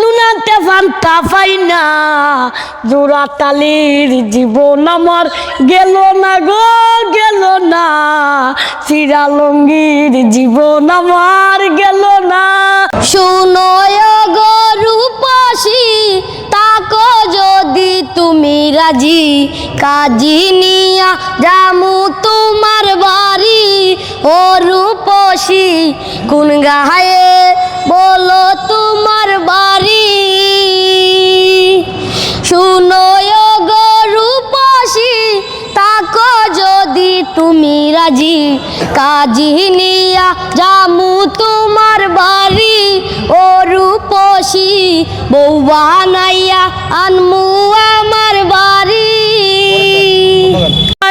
নুনাতে Fanta পাই না। জোড়া তালির জীবন আমার গেল না গো, গেল না। চিরালঙ্গির জীবন আমার গেল না। শুনয় গো রূপসী, তাকো যদি তুমি রাজি, কাজি নিয়া জামু তোমার বাড়ি। ও রূপসী, কোন গায়ে বলো তুমি রাজি? কাজি নিয়া জামু তোমার বাড়ি। ও রূপসী বউ বানাইয়া আনমু আমার বাড়ি।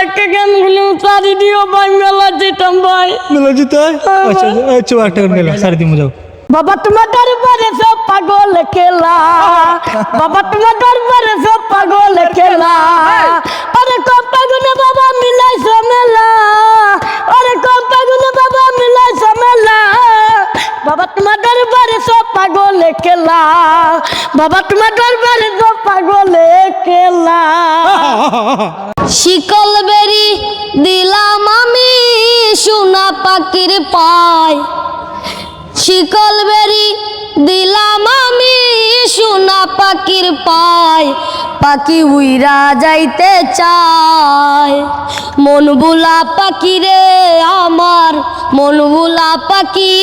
একটা গানগুলো চারি দিও ভাই মেলা যেতাম ভাই। মেলা জিতে আচ্ছা আচ্ছা একটা যাও। বাবা তোমার দরবারে সব পাগল খেলা। বাবা তোমার দরবারে সব পাগল খেলা। পাগল খেলা বাবা, তোমার দরবারে সব পাগল খেলা শিকল বেরি দিলাম আমি সোনা পাখির পায়। শিকল বেরি দিলাম আমি সোনা পাখির পায়। পাখি উইরা যাইতে চায়। মন বুলা পাখি রে আমার, মন বুলা পাখি।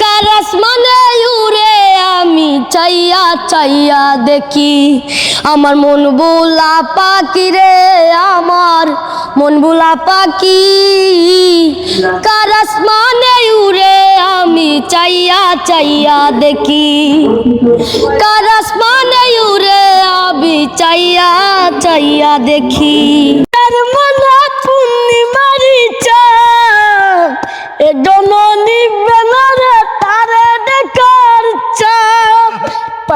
কারাস মানে উড়ে আমি চাইয়া চাইয়া দেখি। আমার মন বুলা পাখি রে আমার, মন বুলা পাখি। কারাস মানে উড়ে আমি চাইয়া চাইয়া দেখি। কারাস মানে উড়ে আমি চাইয়া চাইয়া দেখি।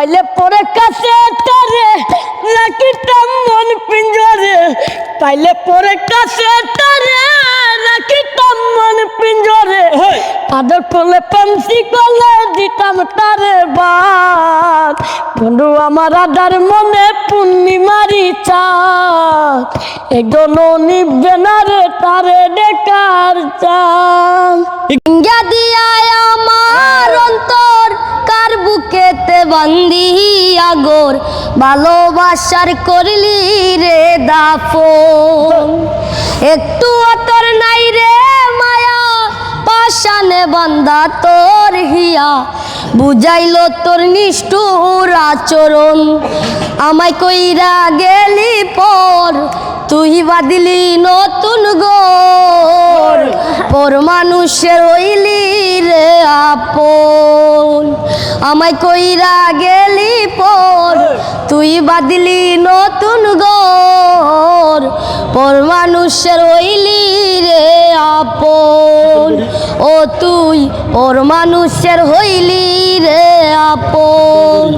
পাইলে পরে কাছে তারে রাখিতাম মন পিঞ্জরে? পাইলে পরে কাছে তারে রাখিতাম মন পিঞ্জরে? আদর করলে পামসি করলে দিতাম তারে বাদ। বন্ধু আমার আদার মনে পূর্ণিমারি চাঁদ। একজন না রে তারে দেখার চাঁদ। আগর ভালোবাসার করলি রে দাফন। একটু অতর নাই রে মায়া পাশানে বান্দা তোর হিয়া। বুঝাইলো তোর নিষ্ঠুর আচরণ। আমায় কইরা গেলি পর, তুই বাদিলি নতুন গোর। পর মানুষের হইলি রে আপন। আমায় কইরা গেলি পর, তুই বাদিলি নতুন গর পর মানুষের হইলি রে আপন, ও তুই পর মানুষের হইলি রে আপন।